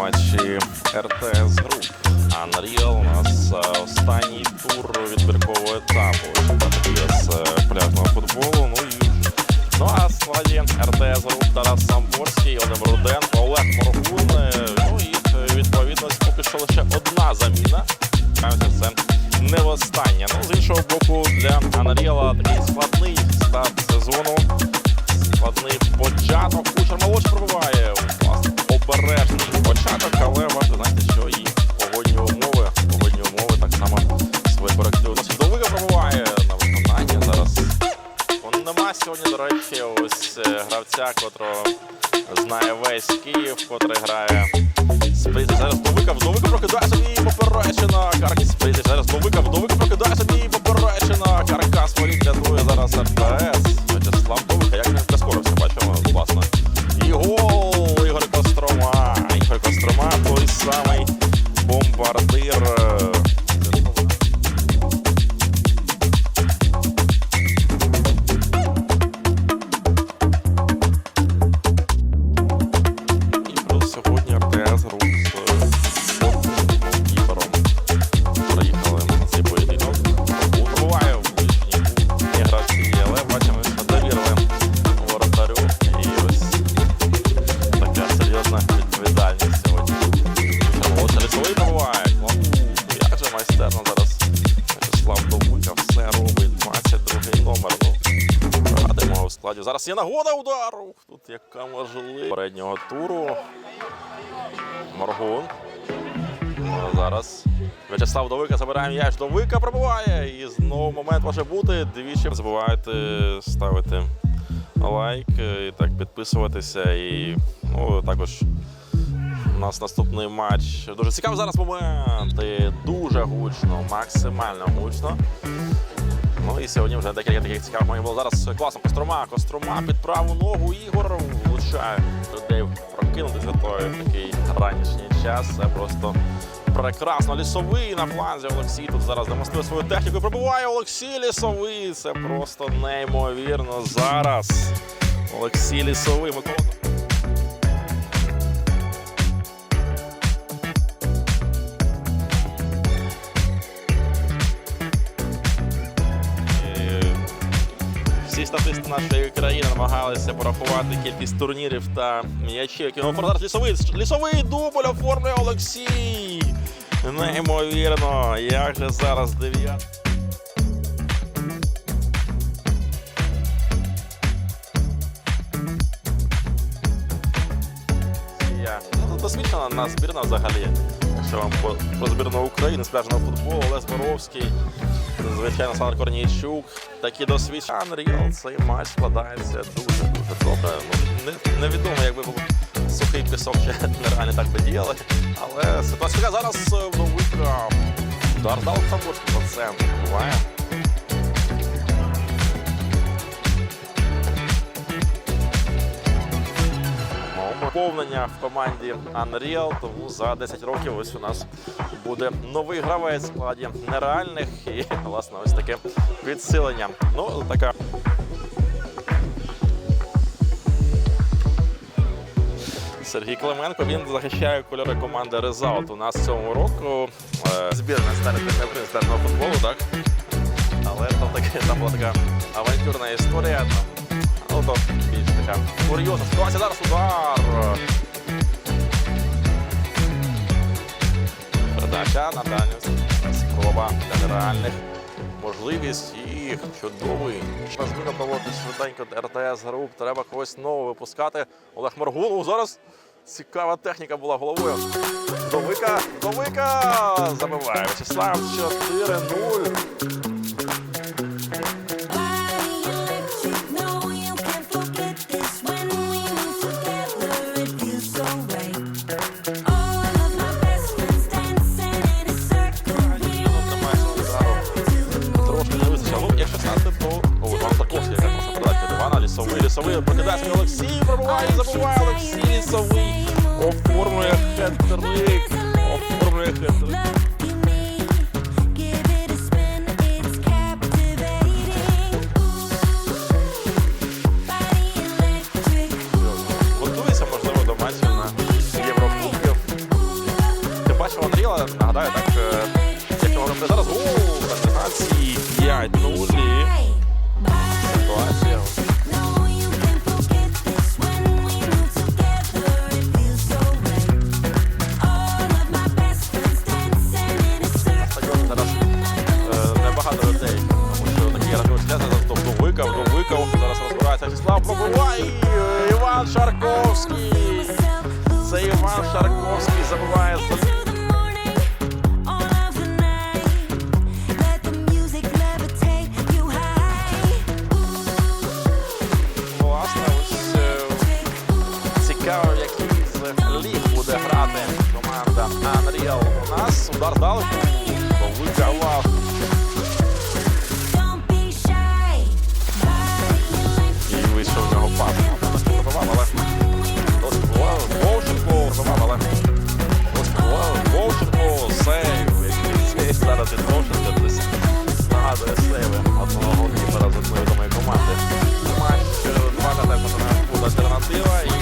матчі РТС Груп. Unreal у нас е, останній тур відбіркового етапу з е, пляжного футболу. Ну і ну а складі РТС Груп Тарас Самборський, Володимир Руденко, Олег Моргун. е, Ну і відповідно поки що лише одна заміна. Це не востаннє. Ну з іншого боку, для Unreal такий складний Носить довика пробиває на виконання. Зараз Он нема сьогодні, до речі, ось е, гравця, котрого знає весь Київ, котрий грає. Спризі зараз Довика, Довика прокидає собі поперечина. Каркас Спризі зараз Довика, Довика Зараз є нагода удару. Тут яка можливість переднього туру. Моргун. А Зараз В'ячеслав Довика забирає м'яч. Довика пробиває. І знову момент може бути. Двічі забувайте ставити лайк е, і так підписуватися. І ну, також у нас наступний матч. Дуже цікавий зараз момент. І дуже гучно, максимально гучно. Ну і сьогодні вже декілька таких цікавих моментів було. Зараз класно Кострома. Кострома під праву ногу. Ігор влучає людей прокинутися той в такий ранішній час. Це просто прекрасно. Лісовий на фланзі. Олексій тут зараз демонструє свою техніку. і Пробиває Олексій Лісовий. Це просто неймовірно зараз. Олексій Лісовий. Микола. Всі статисти нашої країни намагалися порахувати кількість турнірів та м'ячів, оформив зараз лісовий. Лісовий дубль оформлює Олексій. Неймовірно, як же зараз дев'ят. Я ну, досвідчена на збірна взагалі. Якщо вам про збірну України з пляжного футболу, Олег Боровський, звичайно, Олександр Корнійчук. Такі досвідчені. Unreal цей матч складається дуже-дуже добре. Ну, не, невідомо, якби був сухий пісок, ще нереально так би діяли. Але ситуація зараз е, велика. Удар дав Самборський по центру. Буває. Ну, Поповнення в команді Unreal, тому за 10 років ось у нас буде новий гравець в складі нереальних і, власне, ось таке підсилення. Ну, така. Сергій Клименко він захищає кольори команди Резаут. У нас цього року е, збірна з пляжного футболу, так? Але там, таке, там була така авантюрна історія. Ну, то більш така курйозна ситуація. Зараз удар. Передача на дальність. Спроба для нереальних. Можливість і чудовий. Зміна проводить швиденько РТС груп. Треба когось нового випускати. Олег Моргунов. Зараз цікава техніка була головою. Довика, Довика забиває. Вячеслав 4-0. пробувають, забувають всі сови. Оформлює хет-трик. Оформлює хет-трик. Нагадаю, так, як його зараз, о, так, 15, 5, 0. Іван Шарковський. Це Іван Шарковський забуває за. Команда Unreal у нас удар дал, Повикавав Зараз відновлюється десь нагадує сливи одного голкіпера з одної команди. Думаю, що два також альтернатива. і.